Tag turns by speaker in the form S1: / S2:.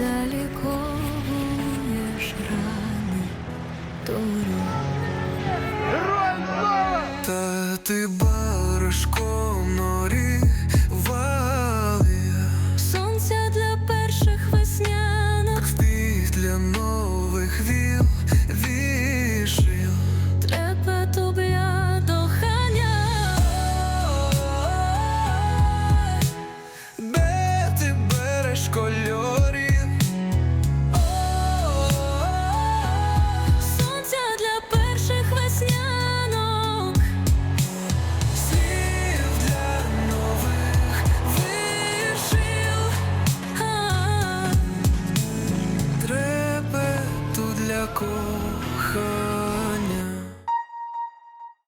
S1: заліковуєш рани Героям
S2: Та ти баришком норі вали
S1: Сонця для перших веснянок
S2: Квіт для нових віл вішив.
S1: Треба тобі
S2: Де ти береш кольор закоханий.